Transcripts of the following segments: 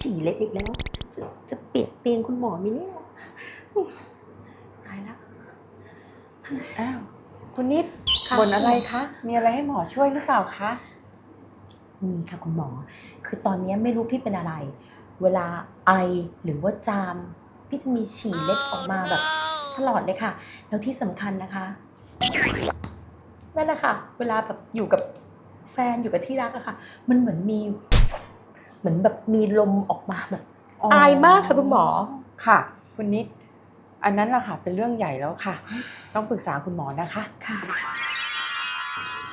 ฉี่เล็ดอีกแล้วจะจะจะเปียกเตียงคุณหมอไหมิเนี่ยอุ๊ยตายแล้วอ้าวคุณนิดค่ะ บ่นอะไรคะ มีอะไรให้หมอช่วยหรือเปล่าคะ มีค่ะคุณหมอ คือตอนนี้ไม่รู้พี่เป็นอะไร เวลาไอหรือว่าจาม พี่จะมีฉี่เล็ดออกมาแบบตลอดเลยค่ะ แล้วที่สำคัญนะคะ นั่นแหละค่ะ เวลาแบบอยู่กับแฟนอยู่กับที่รักอะค่ะ มันเหมือนมี เหมือนแบบมีลมออกมาแบบอายมากค่ะคุณหมอค่ะคุณนิด อันนั้นล่ะค่ะ เป็นเรื่องใหญ่แล้วค่ะ ต้องปรึกษาคุณหมอนะคะค่ะ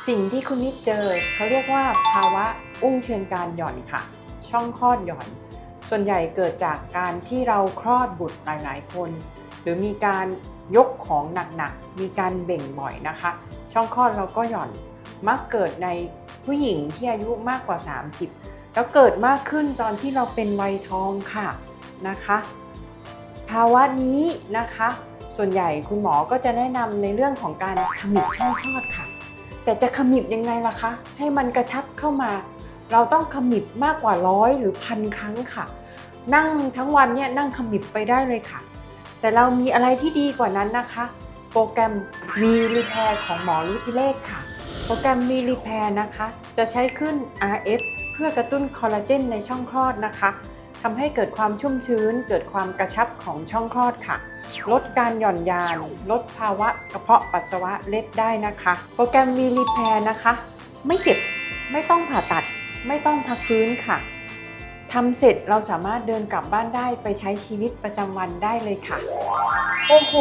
สิ่งที่คุณนิดเจอเขาเรียกว่าภาวะอุ้งเชิงการหย่อนค่ะ ช่องคลอดหย่อน ส่วนใหญ่เกิดจากการที่เราคลอดบุตรหลาย ๆ คน หรือมีการยกของหนัก ๆ มีการเบ่งบ่อยนะคะ ช่องคลอดเราก็หย่อน มักเกิดในผู้หญิงที่อายุมากกว่า 30 แล้วเกิดมากขึ้นตอนที่เราเป็นวัยทองค่ะนะคะ ภาวะนี้นะคะ ส่วนใหญ่คุณหมอก็จะแนะนำในเรื่องของการขมิบช่องคลอดค่ะ แต่จะขมิบยังไงล่ะคะ ให้มันกระชับเข้ามา เราต้องขมิบมากกว่าร้อยหรือพันครั้งค่ะ นั่งทั้งวันเนี่ยนั่งขมิบไปได้เลยค่ะ แต่เรามีอะไรที่ดีกว่านั้นนะคะ โปรแกรม V Repair ของหมอรุจิเลศค่ะ โปรแกรม V Repair นะคะ จะใช้ขึ้น RF เพื่อกระตุ้นคอลลาเจนในช่องคลอดนะคะทำให้เกิดความชุ่มชื้น เกิดความกระชับของช่องคลอดค่ะ ลดการหย่อนยาน ลดภาวะกระเพาะปัสสาวะเล็ดได้นะคะ โปรแกรมวีรีแพร์นะคะ ไม่เจ็บ ไม่ต้องผ่าตัด ไม่ต้องพักฟื้นค่ะ ทำเสร็จเราสามารถเดินกลับบ้านได้ไปใช้ชีวิตประจำวันได้เลยค่ะ โอ้โห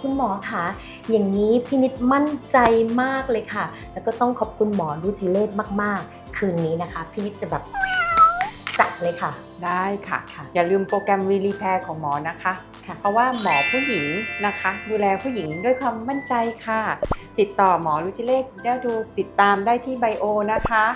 คุณหมอคะอย่างนี้พี่นิดมั่นใจมากเลยค่ะ แล้วก็ต้องขอบคุณหมอรุจิเลศมากๆ คืนนี้นะคะ พี่นิดจะแบบจัดเลยค่ะ ได้ค่ะ ค่ะ อย่าลืมโปรแกรม V Repair ของหมอนะคะ ค่ะ เพราะว่าหมอผู้หญิงนะคะ ดูแลผู้หญิงด้วยความมั่นใจค่ะ ติดต่อหมอรุจิเลขได้ดูติดตามได้ที่ไบโอนะคะ